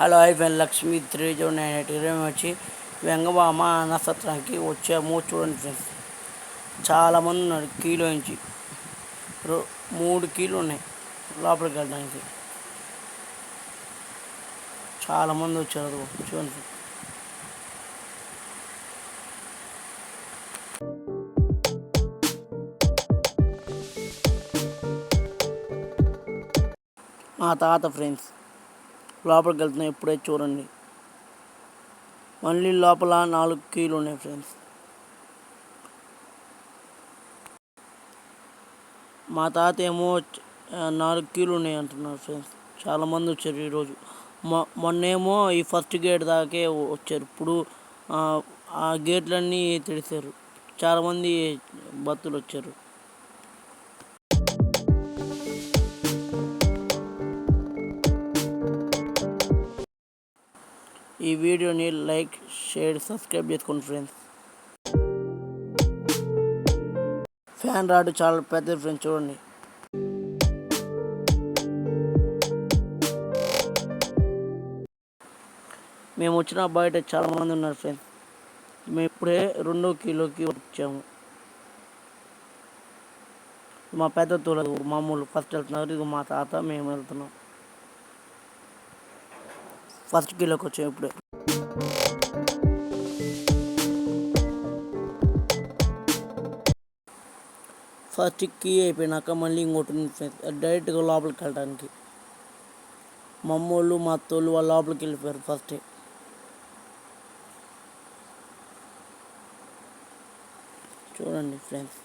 Hello hyphen Lakshmi three zero nine eight ఇరవై వచ్చి వెంగబామ నక్షత్రానికి వచ్చాము చూడండి ఫ్రెండ్స్ చాలామంది ఉన్నారు కీలో నుంచి. రో మూడు కీలు ఉన్నాయి లోపలికి వెళ్ళడానికి. చాలామంది వచ్చారు చూడండి ఫ్రెండ్స్. మా తాత ఫ్రెండ్స్ లోపలికి వెళ్తున్నాయి. ఇప్పుడే చూడండి. మళ్ళీ లోపల నాలుగు కీలు ఉన్నాయి ఫ్రెండ్స్. మా తాత ఏమో నాలుగు కీలు ఉన్నాయి అంటున్నారు ఫ్రెండ్స్. చాలామంది వచ్చారు ఈరోజు. మొ మొన్నేమో ఈ ఫస్ట్ గేట్ దాకే వచ్చారు. ఇప్పుడు ఆ, ఆ గేట్లన్నీ తెరిచారు. చాలామంది భక్తులు వచ్చారు. ఈ వీడియోని లైక్ షేర్ సబ్స్క్రైబ్ చేసుకోండి ఫ్రెండ్స్. ఫ్యాన్ రాడ్ చాలా పెద్ద ఫ్రెండ్స్ చూడండి. మేము వచ్చిన బయట చాలామంది ఉన్నారు ఫ్రెండ్స్. మేము ఇప్పుడే రెండో కిలోకి వచ్చాము. మా పెద్ద తోలదు మామూలు ఫస్ట్ వెళ్తున్నారు ఇది మా తాత మేము వెళ్తున్నాం. ఫస్ట్ కిలోకి వచ్చాము ఫస్ట్ కీ అయిపోయినాక మళ్ళీ ఇంకోటి ఉంది ఫ్రెండ్స్ డైరెక్ట్గా లోపలికి వెళ్ళడానికి. మమ్మోళ్ళు మా అత్తోళ్ళు వాళ్ళ లోపలికి వెళ్ళిపోయారు ఫస్ట్ చూడండి ఫ్రెండ్స్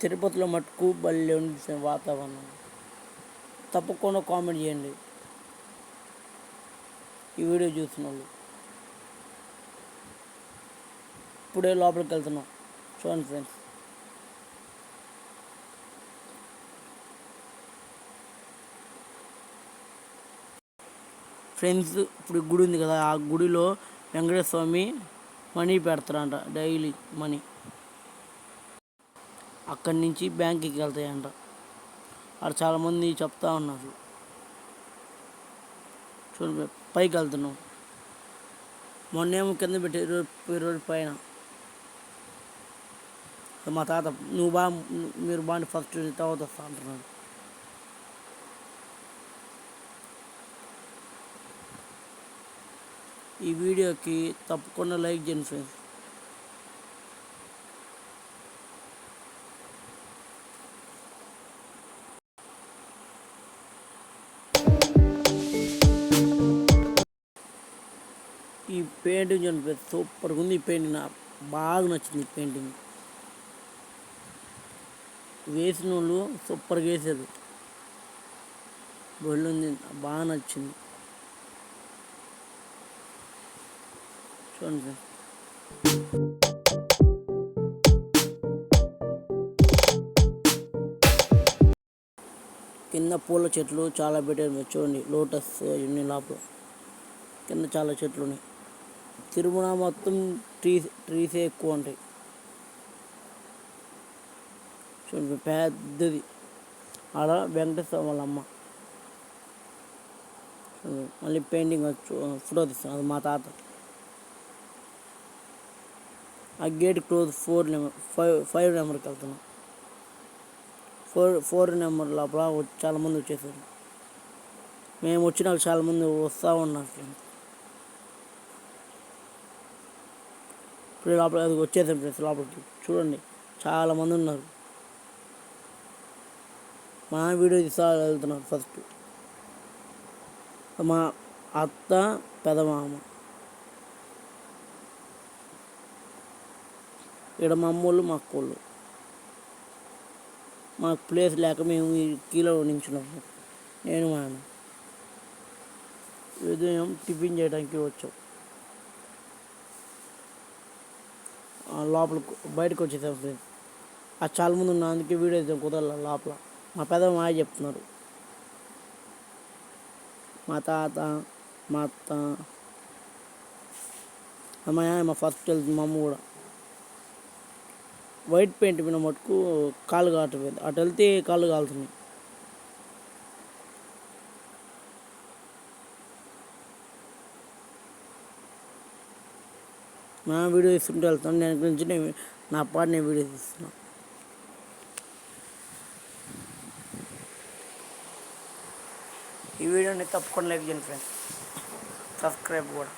తిరుపతిలో మటుకు బల్లి ఉంది ఫ్రెండ్స్ వాతావరణం. తప్పకుండా కామెంట్ చేయండి. ఈ వీడియో చూస్తున్న వాళ్ళు ఇప్పుడే లోపలికి వెళ్తున్నాం. చూడండి ఫ్రెండ్స్. ఫ్రెండ్స్ ఇప్పుడు గుడి ఉంది కదా ఆ గుడిలో వెంకటేశ్వర స్వామి మనీ పెడతారంట డైలీ మనీ. అక్కడి నుంచి బ్యాంక్కి వెళ్తాయంట. అక్కడ చాలామంది చెప్తా ఉన్నారు. చూడండి పైకి వెళ్తున్నాం మొన్నేమో కింద పెట్టి ఇరవై పైన. మా తాత నువ్వు బా మీరు బాగా ఫస్ట్ తర్వాత వస్తా అంటున్నాడు. ఈ వీడియోకి తప్పకుండా లైక్ చేయండి ఫ్రెండ్స్. ఈ పెయింటింగ్ చూడండి సూపర్గా ఉంది. ఈ పెయింటింగ్ నాకు బాగా నచ్చింది ఈ పెయింటింగ్. వేసిన వాళ్ళు సూపర్గా వేసేది బొల్లుంది బాగా నచ్చింది. చూడండి సార్. కింద పూల చెట్లు చాలా పెట్టారు చూడండి. లోటస్ ఇవన్నీ లోపల. కింద చాలా చెట్లు ఉన్నాయి. తిరుమల మొత్తం ట్రీస్ ట్రీసే ఎక్కువ ఉంటాయి. చూడండి పెద్దది. ఆడ వెంకటేశ్వర వాళ్ళ అమ్మ. మళ్ళీ పెయింటింగ్ ఫోటో తీస్తాను అది మా తాత. ఆ gate close four number five five నెంబర్కి వెళ్తున్నాం. ఫోర్ ఫోర్ నెంబర్ లోపల చాలామంది వచ్చేసారు. మేము వచ్చినాక చాలామంది వస్తూ ఉన్నారు. ఇప్పుడు లోపల అది వచ్చేసాం ఫ్రెండ్స్ లోపలికి. చూడండి చాలామంది ఉన్నారు. మా వీడియో తీసా వెళ్తున్నారు ఫస్ట్. మా అత్త పెదమామ. ఇక్కడ మా అమ్మోళ్ళు మా అక్కోళ్ళు. మాకు ప్లేస్ లేక మేము ఈ కీలో నించున్నాము నేను మా ఆయన. ఉదయం టిఫిన్ చేయడానికి వచ్చాం. లోపల బయటకు వచ్చేసాం ఫ్రెండ్స్ ఆ చాలా ముందు ఉన్న అందుకే వీడియో అయితే కుదరల లోపల. మా పెద్ద మా చెప్తున్నారు. మా తాత మా అత్త మా ఆయన మా ఫస్ట్ వెళ్తుంది మా అమ్మ కూడా. వైట్ పెయింట్ మీద మటుకు కాలు కాటలేదు అటు వెళ్తే కాళ్ళు కాలుతున్నాయి. నా వీడియో తీసుకుంటూ వెళ్తాను. నేను గురించి నేను నా పాట నేను వీడియో తీస్తున్నాను ఈ వీడియోని తప్పకుండా లైక్ చేయండి ఫ్రెండ్స్ సబ్స్క్రైబ్ కూడా.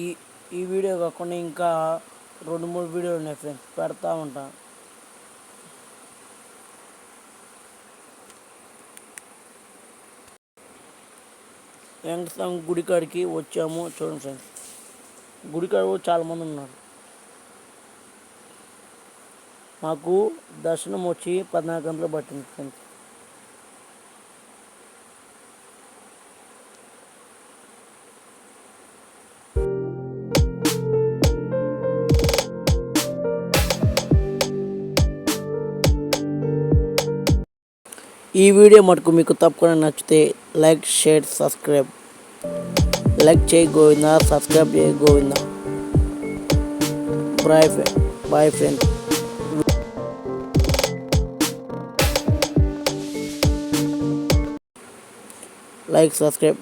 ఈ ఈ వీడియో కాకుండా ఇంకా రెండు మూడు వీడియోలు ఉన్నాయి ఫ్రెండ్స్ పెడతా ఉంటాను. వెంకటస్వామి గుడికాడికి వచ్చాము. చూడండి ఫ్రెండ్స్. గుడికాడ చాలామంది ఉన్నారు. మాకు దర్శనం వచ్చి పద్నాలుగు గంటలు పట్టింది ఫ్రెండ్స్. ఈ వీడియో మటుకు మీకు తప్పకుండా నచ్చితే లైక్ షేర్ సబ్స్క్రైబ్. లైక్ చేయి గోవిందా సబ్స్క్రైబ్ చేయి Govinda. Bye bye friend. Like subscribe.